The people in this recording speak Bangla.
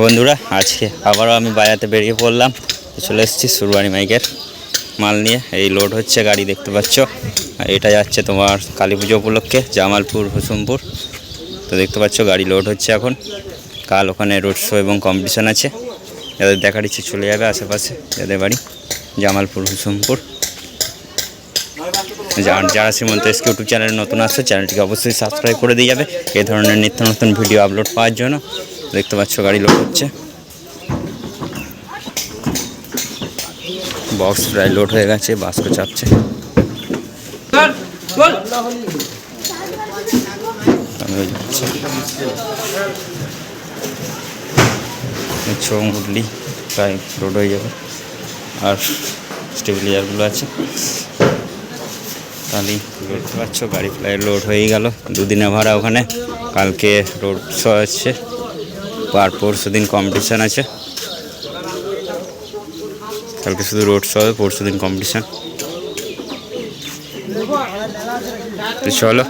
বন্ধুরা, আজকে আবারও আমি বাজাতে বেরিয়ে পড়লাম। চলে এসেছি সুরবানি মাইকের মাল নিয়ে। এই লোড হচ্ছে গাড়ি, দেখতে পাচ্ছ? এটা যাচ্ছে তোমার কালী পুজো উপলক্ষে জামালপুর, হুসুমপুর। তো দেখতে পাচ্ছ, গাড়ি লোড হচ্ছে এখন। কাল ওখানে রোড শো এবং কম্পিটিশান আছে। যাদের দেখার ইচ্ছে চলে যাবে আশেপাশে, যাদের বাড়ি, জামালপুর, হুসুমপুর। যারা শ্রীমন্ত এসকে ইউটিউব চ্যানেলে নতুন আসছে, চ্যানেলটিকে অবশ্যই সাবস্ক্রাইব করে দিয়ে যাবে। এই ধরনের নিত্য নতুন ভিডিও আপলোড পাওয়ার জন্য। দেখতে পাচ্ছ, গাড়ি লোড হচ্ছে। বক্স প্রায় লোড হয়ে গেছে বাস্ক চাপছে। যাচ্ছি প্রায় লোড হয়ে যাবে। আর স্টেবিলাইজারগুলো আছে। তাহলেই দেখতে পাচ্ছ, গাড়ি প্রায় লোড হয়ে গেল। দুদিনে ভাড়া ওখানে। কালকে রোড শো আছে আর পরশু দিন কম্পিটিশান আছে। কালকে শুধু রোড শো হবে, পরশু দিন কম্পিটিশান তো চলো।